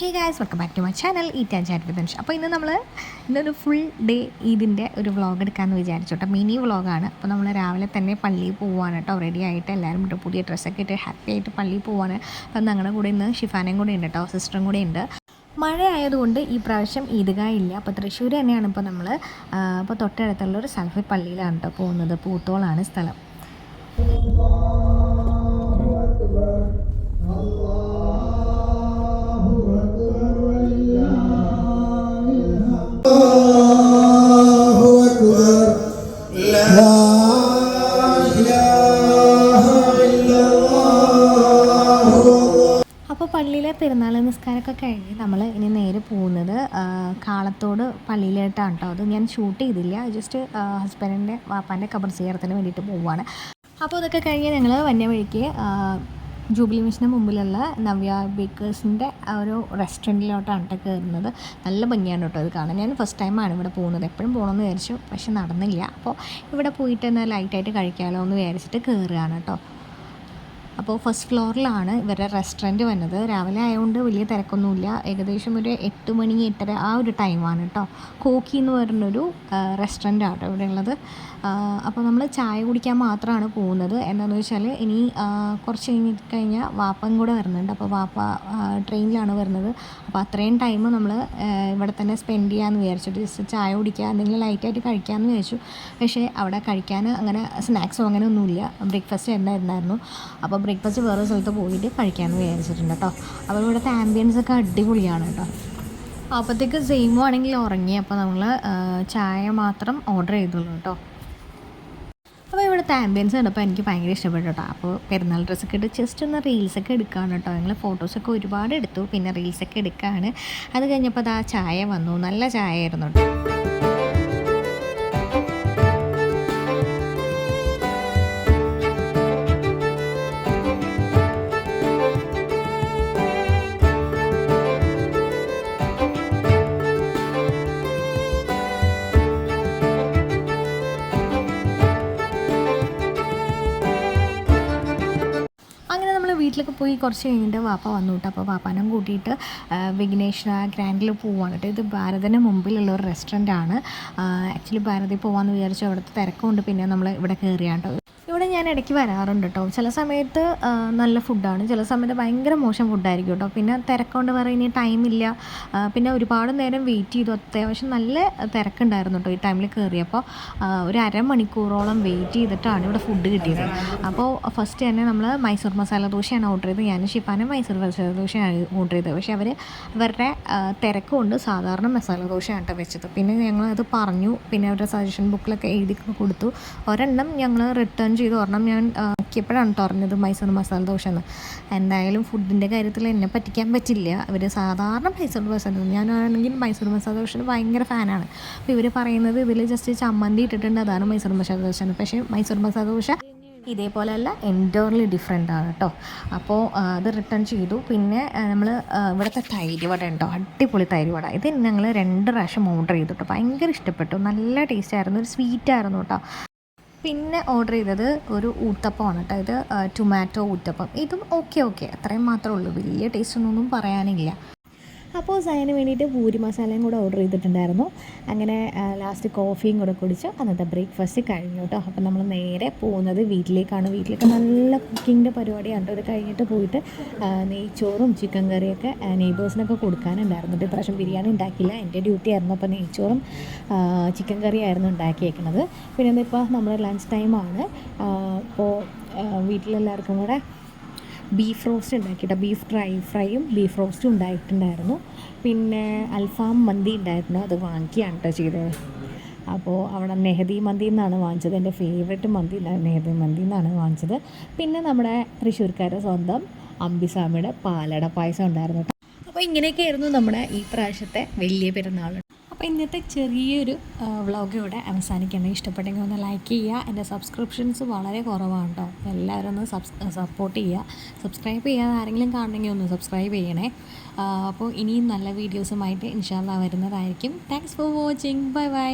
Hey guys welcome back to my channel eat and chat with അപ്പോൾ ഇന്ന് നമ്മൾ ഇന്നൊരു ഫുൾ ഡേ ഇതിന്റെ ഒരു വ്ളോഗ് എടുക്കാമെന്ന് വിചാരിച്ചു കേട്ടോ. മിനി വ്ളോഗാണ് അപ്പോൾ നമ്മൾ രാവിലെ തന്നെ പള്ളിയിൽ പോവാണ് കേട്ടോ. റെഡി ആയിട്ട് എല്ലാവരും ഇട്ട് പുതിയ ഡ്രസ്സൊക്കെ ഇട്ട് ഹാപ്പി ആയിട്ട് പള്ളിയിൽ പോവാണ്. അപ്പം ഞങ്ങളുടെ കൂടെ ഇന്ന് ഷിഫാനയും കൂടെ ഉണ്ട് കേട്ടോ സിസ്റ്ററും കൂടെ ഉണ്ട്. മഴ ആയതുകൊണ്ട് ഈ പ്രാവശ്യം ഈദ്ഗാ ഇല്ല. അപ്പോൾ തൃശ്ശൂർ തന്നെയാണ് ഇപ്പോൾ നമ്മൾ അപ്പോൾ തൊട്ടടുത്തുള്ള ഒരു സൽഫി പള്ളിയിലാണ് കേട്ടോ പോകുന്നത്. പൂത്തോളാണ് സ്ഥലം. നിസ്കാരമൊക്കെ കഴിഞ്ഞ് നമ്മൾ ഇനി നേരെ പോകുന്നത് കാളത്തോട് പള്ളിയിലോട്ടാണ് കേട്ടോ അത് ഞാൻ ഷൂട്ട് ചെയ്തില്ല. ജസ്റ്റ് ഹസ്ബൻഡിന്റെ വാപ്പാന്റെ കബർ സ്വീകരണത്തിന് വേണ്ടിയിട്ട് പോവുകയാണ് അപ്പോൾ ഇതൊക്കെ കഴിഞ്ഞ് ഞങ്ങൾ വന്യ വഴിക്ക് ജൂബിലി മിഷന് മുമ്പിലുള്ള നവ്യ ബേക്കേഴ്സിന്റെ ഒരു റെസ്റ്റോറന്റിലോട്ടാണ് കേട്ടോ കയറുന്നത് നല്ല ഭംഗിയാണ് കേട്ടോ അത് കാണാൻ. ഞാൻ ഫസ്റ്റ് ടൈമാണ് ഇവിടെ പോകുന്നത്. എപ്പോഴും പോകണമെന്ന് വിചാരിച്ചു പക്ഷെ നടന്നില്ല. അപ്പോൾ ഇവിടെ പോയിട്ട് എന്നാൽ ലൈറ്റായിട്ട് കഴിക്കാമല്ലോ എന്ന് വിചാരിച്ചിട്ട് കയറുകയാണ് കേട്ടോ അപ്പോൾ ഫസ്റ്റ് ഫ്ലോറിലാണ് ഇവരുടെ റെസ്റ്റോറന്റ് വന്നത് രാവിലെ ആയതുകൊണ്ട് വലിയ തിരക്കൊന്നുമില്ല. ഏകദേശം ഒരു എട്ട് മണി എട്ടര ആ ഒരു ടൈമാണ് കേട്ടോ കോക്കി എന്ന് പറഞ്ഞൊരു റെസ്റ്റോറന്റ് ആട്ടോ ഇവിടെ ഉള്ളത്. അപ്പോൾ നമ്മൾ ചായ കുടിക്കാൻ മാത്രമാണ് പോകുന്നത്. എന്താണെന്ന് വെച്ചാൽ ഇനി കുറച്ച് കഴിഞ്ഞ് കഴിഞ്ഞാൽ വാപ്പം കൂടെ വരുന്നുണ്ട്. അപ്പോൾ വാപ്പ ട്രെയിനിലാണ് വരുന്നത്. അപ്പോൾ അത്രയും ടൈം നമ്മൾ ഇവിടെ തന്നെ സ്പെൻഡ് ചെയ്യാമെന്ന് വിചാരിച്ചു. ജസ്റ്റ് ചായ കുടിക്കുക എന്തെങ്കിലും ലൈറ്റായിട്ട് കഴിക്കാമെന്ന് വിചാരിച്ചു. പക്ഷേ അവിടെ കഴിക്കാൻ അങ്ങനെ സ്നാക്സോ അങ്ങനെ ഒന്നുമില്ല ബ്രേക്ക്ഫാസ്റ്റ് ഉണ്ടായിരുന്നായിരുന്നു അപ്പോൾ ബ്രേക്ക്ഫാസ്റ്റ് വേറെ സ്ഥലത്ത് പോയിട്ട് കഴിക്കാമെന്ന് വിചാരിച്ചിട്ടുണ്ട് കേട്ടോ അപ്പോൾ ഇവിടുത്തെ ആംബിയൻസ് ഒക്കെ അടിപൊളിയാണ് കേട്ടോ അപ്പോഴത്തേക്ക് സെയിമോ ആണെങ്കിൽ ഉറങ്ങി അപ്പോൾ നമ്മൾ ചായ മാത്രം ഓർഡർ ചെയ്തുള്ളൂ കേട്ടോ അപ്പോൾ ഇവിടുത്തെ ആംബിയൻസ് കണ്ടപ്പോൾ എനിക്ക് ഭയങ്കര ഇഷ്ടപ്പെട്ടു കേട്ടോ അപ്പോൾ പെരുന്നാൾ ഡ്രസ്സൊക്കെ ഇട്ട് ജസ്റ്റ് ഒന്ന് റീൽസൊക്കെ എടുക്കുകയാണ് കേട്ടോ ഞങ്ങൾ ഫോട്ടോസൊക്കെ ഒരുപാട് എടുത്തു പിന്നെ റീൽസൊക്കെ എടുക്കുകയാണ് അത് കഴിഞ്ഞപ്പോൾ അത് ആ ചായ വന്നു. നല്ല ചായ ആയിരുന്നു കേട്ടോ വീട്ടിലൊക്കെ പോയി കുറച്ച് കഴിഞ്ഞിട്ട് വാപ്പ വന്നു കേട്ടോ. അപ്പോൾ വാപ്പാനം കൂട്ടിയിട്ട് വിഘ്നേശ്വര ഗ്രാൻഡിൽ പോവാണ് കേട്ടോ. ഇത് ഭാരതിന് മുമ്പിലുള്ള ഒരു റെസ്റ്റോറന്റ് ആണ്. ആക്ച്വലി ഭാരതി പോകാമെന്ന് വിചാരിച്ചു അവിടുത്തെ തിരക്കുണ്ട്. പിന്നെ നമ്മൾ ഇവിടെ കയറിയാണ് കേട്ടോ. ഇവിടെ ഞാൻ ഇടയ്ക്ക് വരാറുണ്ട് കേട്ടോ ചില സമയത്ത് നല്ല ഫുഡാണ്. ചില സമയത്ത് ഭയങ്കര മോശം ഫുഡായിരിക്കും കേട്ടോ പിന്നെ തിരക്കൊണ്ട് ഇനി ടൈമില്ല പിന്നെ ഒരുപാട് നേരം വെയിറ്റ് ചെയ്തു. അത്യാവശ്യം നല്ല തിരക്കുണ്ടായിരുന്നു കേട്ടോ ഈ ടൈമിൽ കയറിയപ്പോൾ ഒരു അരമണിക്കൂറോളം വെയിറ്റ് ചെയ്തിട്ടാണ് ഇവിടെ ഫുഡ് കിട്ടിയത്. അപ്പോൾ ഫസ്റ്റ് തന്നെ നമ്മൾ മൈസൂർ മസാല ദോശയാണ് ഓർഡർ ചെയ്തത്. ഞാൻ ഷിഫാനും മൈസൂർ മസാല ദോശയാണ് ഓർഡർ ചെയ്തത്. പക്ഷേ അവർ അവരുടെ തിരക്ക് കൊണ്ട് സാധാരണ മസാല ദോശയാണ് കേട്ടോ വെച്ചത്. പിന്നെ ഞങ്ങൾ അത് പറഞ്ഞു. പിന്നെ അവരുടെ സജഷൻ ബുക്കിലൊക്കെ എഴുതി കൊടുത്തു. ഒരെണ്ണം ഞങ്ങൾ റിട്ടേൺ ചെയ്തു. ഒരെണ്ണം ഞാൻ നോക്കിയപ്പോഴാണ് തുറഞ്ഞത് മൈസൂർ മസാല ദോശ എന്ന് എന്തായാലും ഫുഡിന്റെ കാര്യത്തിൽ എന്നെ പറ്റിക്കാൻ പറ്റില്ല. അവർ സാധാരണ മൈസൂർ ദോശ ഞാനാണെങ്കിൽ മൈസൂർ മസാല ദോശ ഭയങ്കര ഫാനാണ്. അപ്പോൾ ഇവർ പറയുന്നത് ഇതിൽ ജസ്റ്റ് ചമ്മന്തി ഇട്ടിട്ടുണ്ട്. അതാണ് മൈസൂർ മസാല ദോശ എന്ന് പക്ഷേ മൈസൂർ മസാല ദോശ ഇതേപോലെയല്ല എന്റോർലി ഡിഫറെന്റ് ആണ് കേട്ടോ അപ്പോൾ അത് റിട്ടേൺ ചെയ്തു. പിന്നെ നമ്മൾ ഇവിടുത്തെ തൈര് വട ഉണ്ടോ? അടിപൊളി തൈര് വട. ഇത് ഞങ്ങൾ രണ്ട് പ്രാവശ്യം ഓർഡർ ചെയ്തു കേട്ടോ ഭയങ്കര ഇഷ്ടപ്പെട്ടു. നല്ല ടേസ്റ്റ് ആയിരുന്നു. ഒരു സ്വീറ്റ് ആയിരുന്നു കേട്ടോ പിന്നെ ഓർഡർ ചെയ്തത് ഒരു ഊത്തപ്പമാണ് കേട്ടോ ഇത് ടൊമാറ്റോ ഊത്തപ്പം. ഇതും ഓക്കെ ഓക്കെ അത്രയും മാത്രമേ ഉള്ളൂ. വലിയ ടേസ്റ്റ് ഒന്നും പറയാനില്ല. അപ്പോൾ സയന് വേണ്ടിയിട്ട് പൂരി മസാലയും കൂടെ ഓർഡർ ചെയ്തിട്ടുണ്ടായിരുന്നു. അങ്ങനെ ലാസ്റ്റ് കോഫിയും കൂടെ കുടിച്ചു അന്നത്തെ ബ്രേക്ക്ഫാസ്റ്റ് കഴിഞ്ഞു കേട്ടോ അപ്പോൾ നമ്മൾ നേരെ പോകുന്നത് വീട്ടിലേക്കാണ്. വീട്ടിലേക്ക് നല്ല കുക്കിങ്ങിന്റെ പരിപാടിയാണ് അത് കഴിഞ്ഞിട്ട് പോയിട്ട് നെയ്ച്ചോറും ചിക്കൻ കറിയൊക്കെ നെയ്ബേഴ്സിനൊക്കെ കൊടുക്കാനുണ്ടായിരുന്നു. ഇപ്രാവശ്യം ബിരിയാണി ഉണ്ടാക്കിയില്ല. എന്റെ ഡ്യൂട്ടി ആയിരുന്നു അപ്പോൾ നെയ്ച്ചോറും ചിക്കൻ കറിയായിരുന്നു ഉണ്ടാക്കിയേക്കുന്നത്. പിന്നെ ഇപ്പോൾ നമ്മൾ ലഞ്ച് ടൈമാണ് അപ്പോൾ വീട്ടിലെല്ലാവർക്കും കൂടെ ബീഫ് റോസ്റ്റ് ഉണ്ടാക്കിയിട്ട് ബീഫ് ഡ്രൈ ഫ്രൈയും ബീഫ് റോസ്റ്റും ഉണ്ടായിട്ടുണ്ടായിരുന്നു. പിന്നെ അൽഫാം മന്തി ഉണ്ടായിരുന്നു. അത് വാങ്ങിക്കുകയാണ് കേട്ടോ ചെയ്തത്. അപ്പോൾ അവിടെ നെഹദി മന്തി എന്നാണ് വാങ്ങിച്ചത്. എന്റെ ഫേവറേറ്റ് മന്തി നെഹദി മന്തി എന്നാണ് വാങ്ങിച്ചത്. പിന്നെ നമ്മുടെ തൃശ്ശൂർക്കാരുടെ സ്വന്തം അമ്പിസ്വാമിയുടെ പാലട പായസം ഉണ്ടായിരുന്നു അപ്പോൾ ഇങ്ങനെയൊക്കെയായിരുന്നു നമ്മുടെ ഈ പ്രാവശ്യത്തെ വലിയ പെരുന്നാൾ. അപ്പോൾ ഇന്നത്തെ ചെറിയൊരു വ്ളോഗ് ഇവിടെ അവസാനിക്കണം ഇഷ്ടപ്പെട്ടെങ്കിൽ ഒന്ന് ലൈക്ക് ചെയ്യുക. എന്റെ സബ്സ്ക്രിപ്ഷൻസ് വളരെ കുറവാണ് കേട്ടോ. എല്ലാവരും ഒന്ന് സബ്സ് സപ്പോർട്ട് ചെയ്യുക. സബ്സ്ക്രൈബ് ചെയ്യാതെ ആരെങ്കിലും കാണണമെങ്കിൽ ഒന്ന് സബ്സ്ക്രൈബ് ചെയ്യണേ. അപ്പോൾ ഇനിയും നല്ല വീഡിയോസുമായിട്ട് ഇൻഷാല്ല വരുന്നതായിരിക്കും. Thanks for watching bye bye